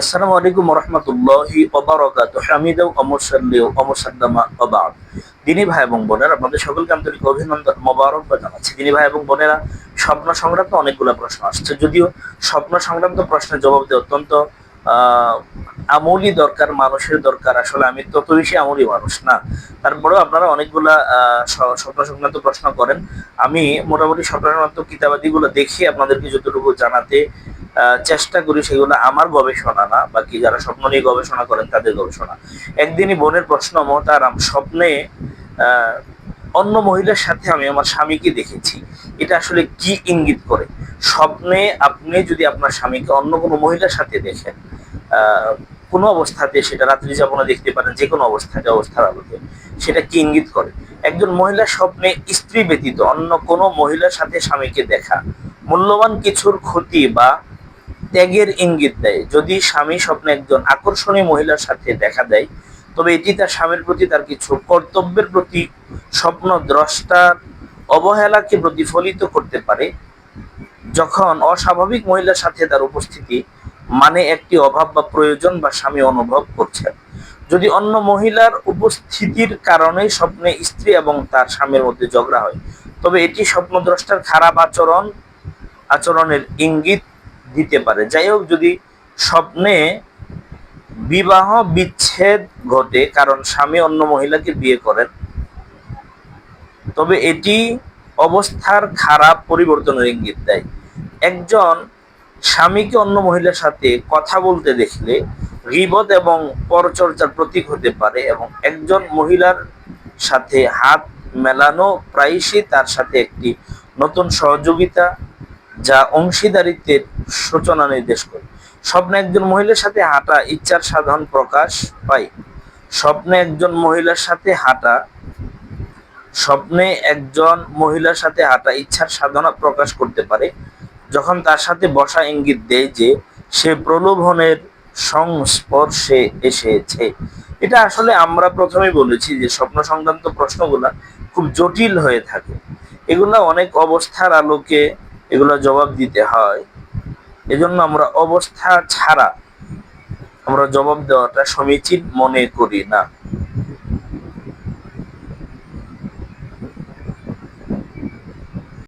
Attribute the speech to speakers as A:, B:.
A: আসসালামু আলাইকুম রহমতুল্লাহি ওবারকাত হামিদ অমরসাল্লি অমরসাল্লামা ওবাদ দিনী ভাই এবং বোনেরা আপনাদের সকলকে আন্তরিক অভিনন্দন মোবারকবাদ জানাচ্ছি। দিনী ভাই এবং বোনেরা স্বপ্ন সংক্রান্ত অনেকগুলো প্রশ্ন আসছে। যদিও স্বপ্ন সংক্রান্ত প্রশ্নের জবাব দেওয়া অত্যন্ত আহ, আমলি দরকার মানুষের দরকার। আসলে আমি তত বেশি আমলি মানুষ না। তারপরেও আপনারা অনেকগুলা স্বপ্ন সংক্রান্ত প্রশ্ন করেন। আমি মোটামুটি স্বপ্ন সংক্রান্ত কিতাবাদিগুলো দেখি আপনাদেরকে যতটুকু জানাতে চেষ্টা করি সেগুলো আমার গবেষণা না, বাকি যারা স্বপ্ন নিয়ে গবেষণা করেন তাদের গবেষণা। একদিনই বোনের প্রশ্ন, মহতারাম, স্বপ্নে অন্য মহিলার সাথে আমি আমার স্বামীকে দেখেছি। এটা আসলে কি ইঙ্গিত করে? স্বপ্নে আপনি যদি আপনার স্বামীকে অন্য কোনো মহিলার সাথে দেখেন কোনো অবস্থাতে সেটা রাত্রি যাপনে দেখতে পারেন, যে কোনো অবস্থাতে অবস্থার আলোকে সেটা কি ইঙ্গিত করে? একজন মহিলার স্বপ্নে স্ত্রী ব্যতীত অন্য কোনো মহিলার সাথে স্বামীকে দেখা, মূল্যবান কিছুর ক্ষতি বা ত্যাগের ইঙ্গিত দেয়। যদি স্বামী স্বপ্নে একজন আকর্ষণীয় মহিলার সাথে দেখা দেয়, তবে এটি তার স্বামীর প্রতি তার কিছু কর্তব্যের প্রতি স্বপ্ন দ্রষ্টার অবহেলাকে প্রতিফলিত করতে পারে। যখন অস্বাভাবিক মহিলার সাথে তার উপস্থিতি মানে একটি অভাব বা প্রয়োজন বা স্বামী অনুভব করছেন। যদি অন্য মহিলার উপস্থিতির কারণে স্বপ্নে স্ত্রী এবং তার স্বামীর মধ্যে ঝগড়া হয়, তবে এটি স্বপ্নদ্রষ্টার খারাপ আচরণ, আচরণের ইঙ্গিত দিতে পারে। যাই হোক, যদি স্বপ্নে বিবাহ বিচ্ছেদ ঘটে, কারণ স্বামী অন্য মহিলাকে বিয়ে করেন, তবে এটি অবস্থার খারাপ পরিবর্তনের ইঙ্গিত দেয়। একজন স্বামীকে অন্য মহিলার সাথে কথা বলতে দেখলে গিবত এবং পরচর্চার প্রতীক হতে পারে এবং একজন মহিলার সাথে হাত মেলানো প্রায়শই তার সাথে একটি নতুন সহযোগিতা, যা অংশীদারিত্বের সূচনা নির্দেশ করে। স্বপ্নে একজন মহিলার সাথে হাঁটা ইচ্ছার সাধারণ প্রকাশ পায়। স্বপ্নে একজন মহিলার সাথে হাঁটা, স্বপ্নে একজন মহিলার সাথে হাঁটা ইচ্ছার সাধনা প্রকাশ করতে পারে, যখন তার সাথে বসা ইঙ্গিত দেয় যে সে প্রলোভনের সংস্পর্শে এসেছে। এটা আসলে আমরা প্রথমেই বলেছি যে স্বপ্ন সংক্রান্ত প্রশ্নগুলা খুব জটিল হয়ে থাকে। এগুলা অনেক অবস্থার আলোকে এগুলা জবাব দিতে হয়। এজন্য আমরা অবস্থা ছাড়া আমরা জবাব দেওয়াটা সমীচীন মনে করি না।